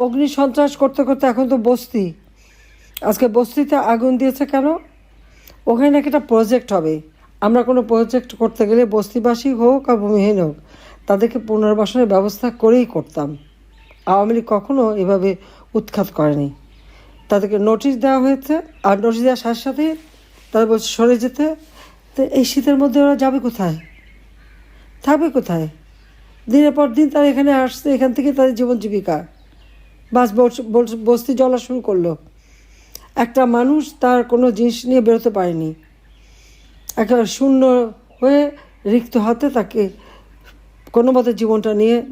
অগ্নি সন্ত্রাস করতে করতে এখন তো বস্তি। আজকে বস্তিতে আগুন দিয়েছে কেন? ওখানে নাকি একটা প্রজেক্ট হবে। আমরা কোনো প্রজেক্ট করতে গেলে বস্তিবাসী হোক আর ভূমিহীন হোক, তাদেরকে পুনর্বাসনের ব্যবস্থা করেই করতাম। আওয়ামী লীগ কখনো এভাবে উৎখাত করেনি। তাদেরকে নোটিশ দেওয়া হয়েছে, আর নোটিশ দেওয়ার সাথে সাথে তাদের বলছে, সরে যেতে। তো এই শীতের মধ্যে ওরা যাবে কোথায়? থাকবে কোথায়? দিনের পর দিন তারা এখানে আসছে, এখান থেকে তাদের জীবন জীবিকা। বাস বস- বস- বস্তি জ্বলা শুরু করল। একটা মানুষ তার কোনো জিনিস নিয়ে বেরোতে পারেনি। একটা শূন্য হয়ে রিক্ত হাতে তাকে কোনো মতে জীবনটা নিয়ে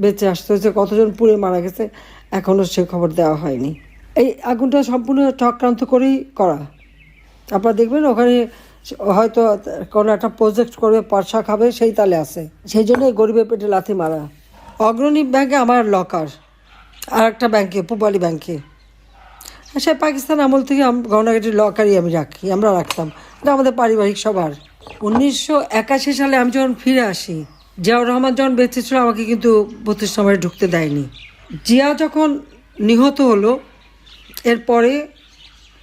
বেঁচে আসতে হয়েছে। কতজন পুড়ে মারা গেছে এখনও সে খবর দেওয়া হয়নি। এই আগুনটা সম্পূর্ণ চক্রান্ত করেই করা। আপনারা দেখবেন ওখানে হয়তো কোনো একটা প্রজেক্ট করবে পয়সা খাবে, সেই তালে আছে। সেই জন্য গরিবের পেটে লাথি মারা। অগ্রণী ব্যাংকে আমার লকার আর একটা ব্যাংকে পূবালী ব্যাংকে সে পাকিস্তান আমল থেকে গহনাগাটির লকারই আমি রাখি, আমরা রাখতাম। এটা আমাদের পারিবারিক সবার। উনিশশো একাশি সালে আমি যখন ফিরে আসি, জিয়াউর রহমান যখন বেঁচে ছিল, আমাকে কিন্তু বত্রিশ নম্বরে ঢুকতে দেয়নি। জিয়া যখন নিহত হলো, এরপরে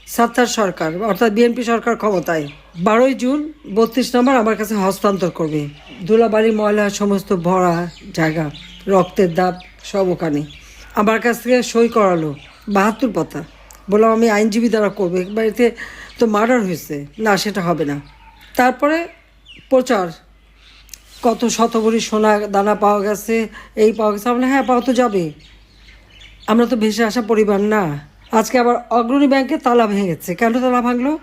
সাত্তার সরকার, অর্থাৎ বিএনপি সরকার ক্ষমতায়, বারোই জুন বত্রিশ নম্বর আমার কাছে হস্তান্তর করবে। ধুলাবাড়ি ময়লা, সমস্ত ভরা জায়গা, রক্তের দাগ সব ওখানে। আমার কাছ থেকে সই করালো। বাহাত্তর পাতা। বললাম, আমি আইনজীবী দ্বারা করব। বাড়িতে তো মার্ডার হয়েছে। না, সেটা হবে না। তারপরে প্রচার। কত শতভরি সোনা দানা পাওয়া গেছে, এই পাওয়া গেছে। আমরা হ্যাঁ পাওয়া তো যাবে। আমরা তো ভেসে আসা পরিবার না। আজকে আবার অগ্রণী ব্যাংকে তালা ভেঙে গেছে। কেন তালা ভাঙলো?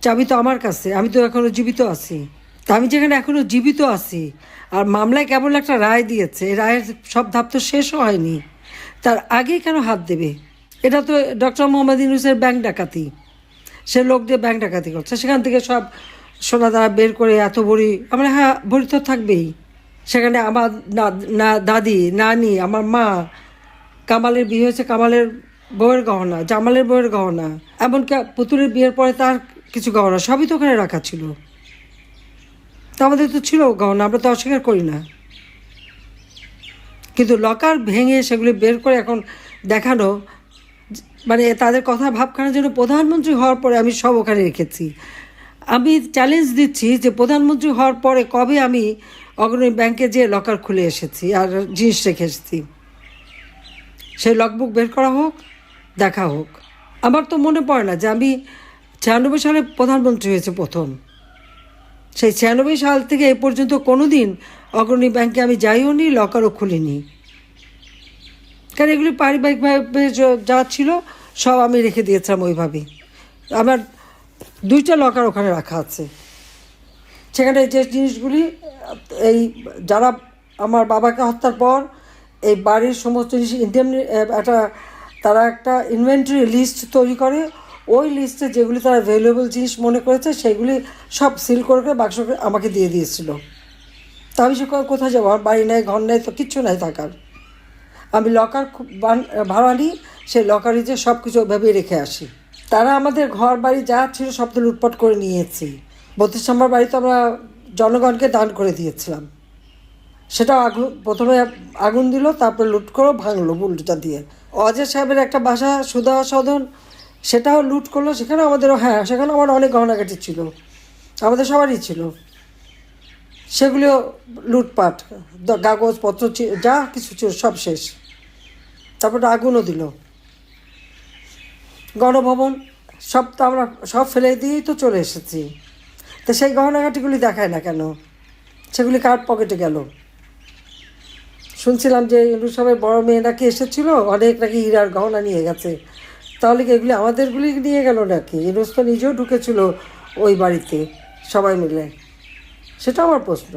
চাবি তো আমার কাছে। আমি তো এখনও জীবিত আছি। তা আমি যেখানে এখনও জীবিত আছি। আর মামলায় কেবল একটা রায় দিয়েছে। এই রায়ের সব ধাপ তো শেষও হয়নি। তার আগেই কেন হাত দেবে? এটা তো ডক্টর মোহাম্মদ ইউনুসের ব্যাংক ডাকাতি। সে লোক দিয়ে ব্যাংক ডাকাতি করছে। সেখান থেকে সব সোনা দানা বের করে এত ভরি, আমরা হ্যাঁ ভরি তো থাকবেই। সেখানে আমার না, দাদি, নানি, আমার মা, কামালের বিয়ে হয়েছে কামালের বউয়ের গহনা, জামালের বউয়ের গহনা, এমনকি পুতুলের বিয়ের পরে তার কিছু গহনা, সবই তো ওখানে রাখা ছিল। তা আমাদের তো ছিল গহনা, আমরা তো অস্বীকার করি না। কিন্তু লকার ভেঙে সেগুলি বের করে এখন দেখানো মানে তাদের কথা ভাবখানার জন্য প্রধানমন্ত্রী হওয়ার পরে আমি সব ওখানে রেখেছি। আমি চ্যালেঞ্জ দিচ্ছি যে প্রধানমন্ত্রী হওয়ার পরে কবে আমি অগ্রণী ব্যাংকে যে লকার খুলে এসেছি আর জিনিস রেখে এসেছি। সেই লগবুক বের করা হোক, দেখা হোক। আমার তো মনে পড়ে না যে আমি ছিয়ানব্বই সালে প্রধানমন্ত্রী হয়েছে প্রথম। সেই ছিয়ানব্বই সাল থেকে এ পর্যন্ত কোনো দিন অগ্রণী ব্যাংকে আমি যাইও নি লকারও খুলিনি। কারণ এগুলি পারিবারিকভাবে য- ছিল, সব আমি রেখে দিয়েছিলাম ওইভাবেই। আমার দুইটা লকার ওখানে রাখা আছে। সেখানে যে জিনিসগুলি, এই যারা আমার বাবাকে হত্যার পর, এই বাড়ির সমস্ত জিনিস ইন্ডিয়ান একটা, তারা একটা ইনভেন্টরি লিস্ট তৈরি করে ওই লিস্টে যেগুলি তারা ভ্যালুয়েবল জিনিস মনে করেছে, সেগুলি সব সিল করে করে বাক্স আমাকে দিয়ে দিয়েছিল। তা আমি সে কোথায় যাব? আমার বাড়ি নেই, ঘর নেই, তো কিচ্ছু নাই থাকার। আমি লকার খুব ভাড়া নিই সেই লকারে যে সব কিছু ওইভাবেই রেখে আসি। তারা আমাদের ঘর বাড়ি যা ছিল সব তো লুটপাট করে নিয়েছি। বত্রিশ নম্বর বাড়ি তো আমরা জনগণকে দান করে দিয়েছিলাম। সেটা আগুন প্রথমে আগুন দিল, তারপরে লুট করে, ভাঙলো, উল্টোটা দিয়ে। অজয় সাহেবের একটা বাসা, সুধা সদন সেটাও লুট করল সেখানে আমাদেরও হ্যাঁ সেখানে আমার অনেক গহনাগাটি ছিল। আমাদের সবারই ছিল। সেগুলিও লুটপাট কাগজপত্র যা কিছু ছিল সব শেষ। তারপরে আগুনও দিল। গণভবন, সব তো আমরা, সব ফেলে দিয়েই তো চলে এসেছি। তো সেই গহনাঘাটিগুলি দেখায় না কেন? সেগুলি কার পকেটে গেল? শুনছিলাম যে ইন্দু বড় মেয়ে নাকি এসেছিল? অনেক নাকি হীরার গহনা নিয়ে গেছে। তাহলে কি এগুলি আমাদেরগুলি নিয়ে গেল নাকি? ইনুস তো নিজেও ঢুকেছিল ওই বাড়িতে, সবাই মিলে। সেটা আমার প্রশ্ন।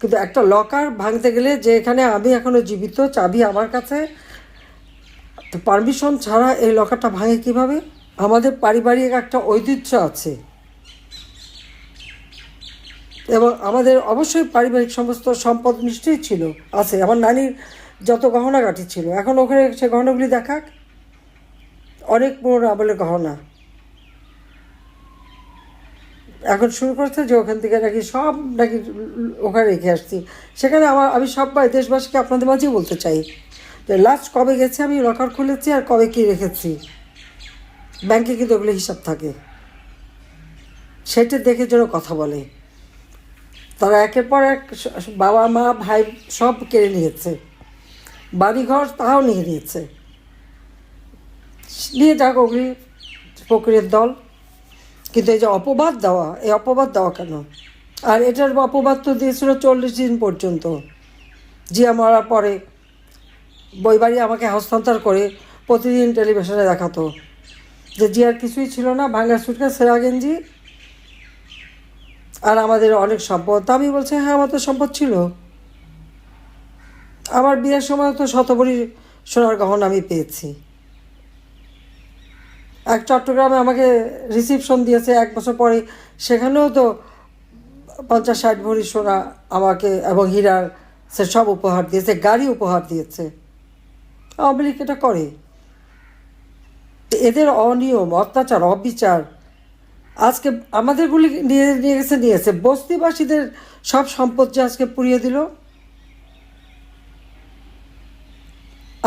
কিন্তু একটা লকার ভাঙতে গেলে যে এখানে আমি এখনও জীবিত, চাবি আমার কাছে, তো পারমিশন ছাড়া এই লকারটা ভাঙে কীভাবে? আমাদের পারিবারিক একটা ঐতিহ্য আছে। এবং আমাদের অবশ্যই পারিবারিক সমস্ত সম্পদ নিশ্চয়ই ছিল, আছে। আমার নানির যত গহনাগাটি ছিল, এখন ওখানে সে গহনাগুলি দেখাক। অনেক পুরোনো আমলের গহনা। এখন শুরু করছে যে ওখান থেকে নাকি সব নাকি ওখানে রেখে আসছি। সেখানে আমার, আমি সবাই দেশবাসীকে আপনাদের মাঝেই বলতে চাই যে লাস্ট কবে গেছে, আমি লকার খুলেছি আর কবে কী রেখেছি। ব্যাংকে কিন্তু ওগুলো হিসাব থাকে। সেটা দেখে যেন কথা বলে। তারা একের পর এক বাবা, মা, ভাই সব কেড়ে নিয়েছে। বাড়িঘর তাও নিয়ে নিয়েছে। নিয়ে যাক ওগুলি ফকরের দল। কিন্তু এই যে অপবাদ দেওয়া, এই অপবাদ দেওয়া কেন? আর এটার অপবাদ তো দিয়েছিল চল্লিশ দিন পর্যন্ত। জিয়া মরার পরে বইবাড়ি আমাকে হস্তান্তর করে প্রতিদিন টেলিভিশনে দেখাতো। যে জিয়ার কিছুই ছিল না ভাঙ্গা সুটকা সেরা গেঞ্জি আর আমাদের অনেক সম্পদ। আমি বলছি হ্যাঁ আমার তো সম্পদ ছিল। আমার বিয়ের সময় তো শতভরি সোনার গহনা আমি পেয়েছি। এক চট্টগ্রামে আমাকে রিসিপশন দিয়েছে এক বছর পরে। সেখানেও তো পঞ্চাশ ষাট ভরি সোনা আমাকে এবং হীরার সে সব উপহার দিয়েছে, গাড়ি উপহার দিয়েছে। আওয়ামী লীগ এটা করে। এদের অনিয়ম, অত্যাচার, অবিচার আজকে আমাদেরগুলি নিয়ে নিয়ে গেছে নিয়েছে বস্তিবাসীদের সব সম্পদ যে আজকে পুড়িয়ে দিল।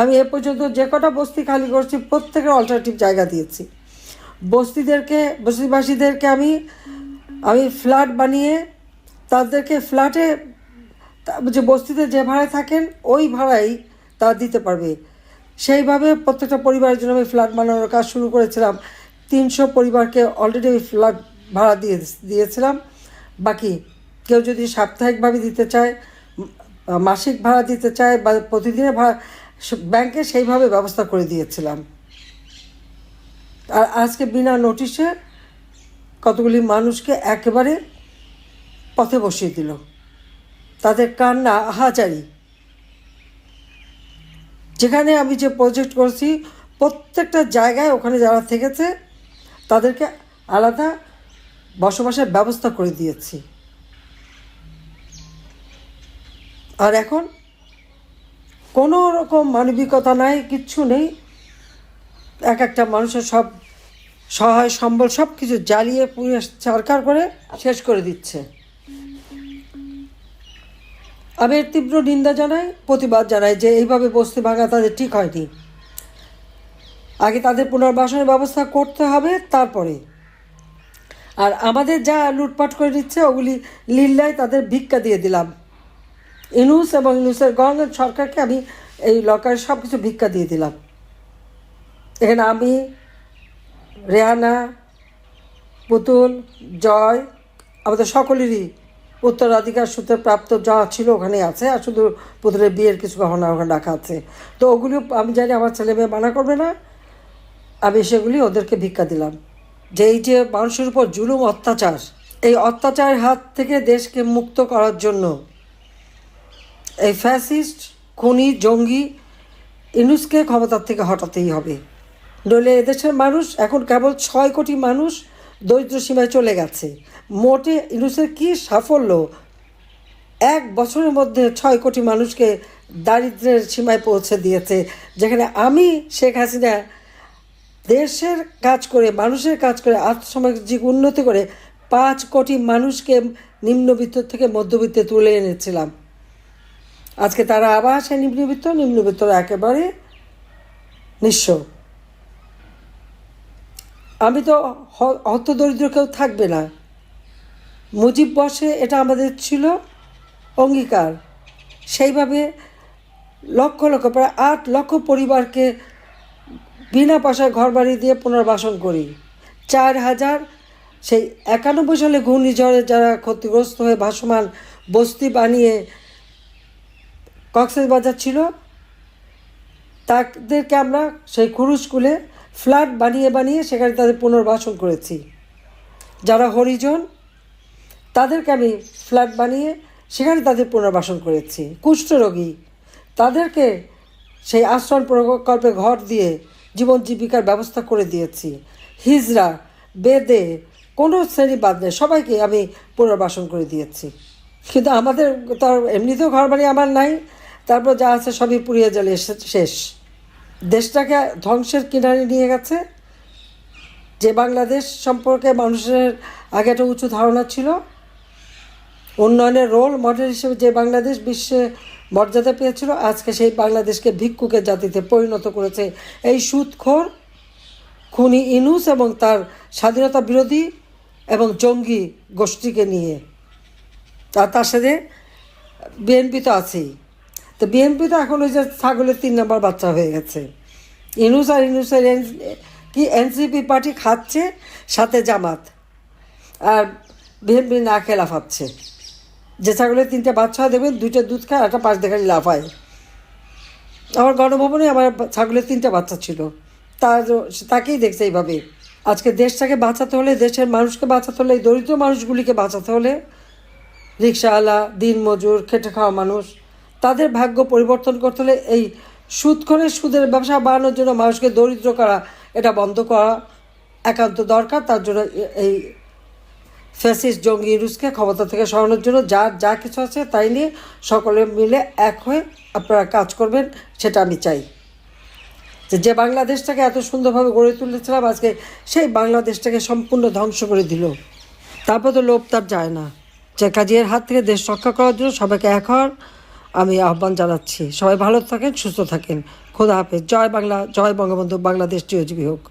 আমি এ পর্যন্ত যে কটা বস্তি খালি করছি, প্রত্যেকের অল্টারনেটিভ জায়গা দিয়েছি। বস্তিদেরকে, বস্তিবাসীদেরকে আমি আমি ফ্ল্যাট বানিয়ে, তাদেরকে ফ্ল্যাটে যে বস্তিতে যে ভাড়ায় থাকেন, ওই ভাড়াই তা দিতে পারবে। সেইভাবে প্রত্যেকটা পরিবারের জন্য আমি ফ্ল্যাট বানানোর কাজ শুরু করেছিলাম। তিনশো পরিবারকে অলরেডি আমি ফ্ল্যাট ভাড়া দিয়ে দিয়েছিলাম। বাকি কেউ যদি সাপ্তাহিকভাবে দিতে চায় মাসিক ভাড়া দিতে চায় বা প্রতিদিনের ভাড়া ব্যাংকে সেইভাবে ব্যবস্থা করে দিয়েছিলাম। আর আজকে বিনা নোটিশে কতগুলি মানুষকে একেবারে পথে বসিয়ে দিল। তাদের কান্না আহাজারি যেখানে আমি যে প্রজেক্ট করছি, প্রত্যেকটা জায়গায় ওখানে যারা থেকেছে, তাদেরকে আলাদা বসবাসের ব্যবস্থা করে দিয়েছি। আর এখন কোনো রকম মানবিকতা নাই, কিচ্ছু নেই। এক একটা মানুষের সব সহায় সম্বল সব কিছু জ্বালিয়ে পুড়িয়ে সরকার করে শেষ করে দিচ্ছে। আমি এর তীব্র নিন্দা জানাই, প্রতিবাদ জানাই যে এইভাবে বস্তি ভাঙা তাদের ঠিক হয়নি। আগে তাদের পুনর্বাসনের ব্যবস্থা করতে হবে, তারপরে। আর আমাদের যা লুটপাট করে নিচ্ছে, ওগুলি লিল্লায় তাদের ভিক্ষা দিয়ে দিলাম। ইনুস এবং ইনুসের গভর্নমেন্ট সরকারকে আমি এই লকারে সব কিছু ভিক্ষা দিয়ে দিলাম। এখানে আমি, রেহানা, পুতুল, জয়, আমাদের সকলেরই উত্তরাধিকার সূত্রে প্রাপ্ত যা ছিল ওখানে আছে আর শুধু পুতুলের বিয়ের কিছু গহনা ওখানে রাখা আছে। তো ওগুলিও আমি জানি আমার ছেলে মেয়ে মানা করবে না। আমি সেগুলি ওদেরকে ভিক্ষা দিলাম। যে এই যে মানুষের উপর জুলুম অত্যাচার, এই অত্যাচারের হাত থেকে দেশকে মুক্ত করার জন্য এই ফ্যাসিস্ট, খুনি, জঙ্গি, ইনুসকে ক্ষমতার থেকে হটাতেই হবে। নইলে এদেশের মানুষ এখন কেবল ছয় কোটি মানুষ দরিদ্র সীমায় চলে গেছে। মোটে ইনুসের কি সাফল্য? এক বছরের মধ্যে ছয় কোটি মানুষকে দারিদ্র্যের সীমায় পৌঁছে দিয়েছে, যেখানে আমি, শেখ হাসিনা, দেশের কাজ করে, মানুষের কাজ করে, আর্থসামাজিক উন্নতি করে পাঁচ কোটি মানুষকে নিম্নবিত্ত থেকে মধ্যবিত্তে তুলে এনেছিলাম। আজকে তারা আবার সে নিম্নবিত্ত নিম্নবিত্তরা একেবারে নিঃস্ব। আমি তো হ- হতদরিদ্র কেউ থাকবে না। মুজিব বসে এটা আমাদের ছিল অঙ্গীকার। সেইভাবে লক্ষ লক্ষ, প্রায় আট লক্ষ পরিবারকে বিনা পয়সায় ঘর বাড়ি দিয়ে পুনর্বাসন করি। চার হাজার, সেই একানব্বই সালে ঘূর্ণিঝড়ে যারা ক্ষতিগ্রস্ত হয়ে ভাসমান বস্তি বানিয়ে কক্সেস বাজার ছিল। তাদেরকে আমরা সেই কুরুস্কুলে ফ্ল্যাট বানিয়ে বানিয়ে সেখানে তাদের পুনর্বাসন করেছি। যারা হরিজন, তাদেরকে আমি ফ্ল্যাট বানিয়ে সেখানে তাদের পুনর্বাসন করেছি। কুষ্ঠরোগী তাদেরকে সেই আশ্রম প্রকল্পে ঘর দিয়ে জীবন জীবিকার ব্যবস্থা করে দিয়েছি। হিজরা বেদে, কোনো শ্রেণি বাদ নেই, সবাইকে আমি পুনর্বাসন করে দিয়েছি। কিন্তু আমাদের তার এমনিতেও ঘর বাড়ি আমার নাই তারপর যা আছে সবই পুড়িয়ে জ্বালিয়ে শে- শেষ। দেশটাকে ধ্বংসের কিনারে নিয়ে গেছে, যে বাংলাদেশ সম্পর্কে মানুষের আগে একটা উঁচু ধারণা ছিল। উন্নয়নের রোল মডেল হিসেবে যে বাংলাদেশ বিশ্বে মর্যাদা পেয়েছিল, আজকে সেই বাংলাদেশকে ভিক্ষুকের জাতিতে পরিণত করেছে। এই সুদখোর খুনি ইনুস এবং তার স্বাধীনতা বিরোধী এবং জঙ্গি গোষ্ঠীকে নিয়ে। তার সাথে বিএনপি তো আছেই। তো বিএনপি তো এখন ওই যে ছাগলের তিন নম্বর বাচ্চা হয়ে গেছে। ইনুস আর ইনুসের এন- কি এনসিপি পার্টি খাচ্ছে, সাথে জামাত। আর বিএনপি না খেয়ে লাফাচ্ছে যে ছাগলের তিনটে বাচ্চা দেখবেন দুইটা দুধ খায় একটা পাঁচ দেখালি লাফায় আমার গণভবনে আমার ছাগলের তিনটা বাচ্চা ছিল। তার তাকেই দেখছে এইভাবে। আজকে দেশটাকে বাঁচাতে হলে, দেশের মানুষকে বাঁচাতে হলে দরিদ্র মানুষগুলিকে বাঁচাতে হলে, রিক্সাওয়ালা, দিনমজুর, খেটে খাওয়া মানুষ তাদের ভাগ্য পরিবর্তন করতে হলে এই করে সুদের ব্যবসা বাড়ানোর জন্য মানুষকে দরিদ্র করা, এটা বন্ধ করা একান্ত দরকার। তার জন্য এই ফ্যাসিস্ট জঙ্গি রুসকে ক্ষমতা থেকে সরানোর জন্য যার যা কিছু আছে তাই নিয়ে সকলে মিলে এক হয়ে আপনারা কাজ করবেন, সেটা আমি চাই। যে যে বাংলাদেশটাকে এত সুন্দরভাবে গড়ে তুলেছিলাম, আজকে সেই বাংলাদেশটাকে সম্পূর্ণ ধ্বংস করে দিল। তারপর তো লোভ তার যায় না। যে কাজের হাত থেকে দেশ রক্ষা করার জন্য সবাইকে এক হওয়ার আমি আহ্বান জানাচ্ছি। সবাই ভালো থাকেন, সুস্থ থাকেন। খোদা হাফেজ। জয় বাংলা, জয় বঙ্গবন্ধু, বাংলাদেশ চিরজীবী হোক।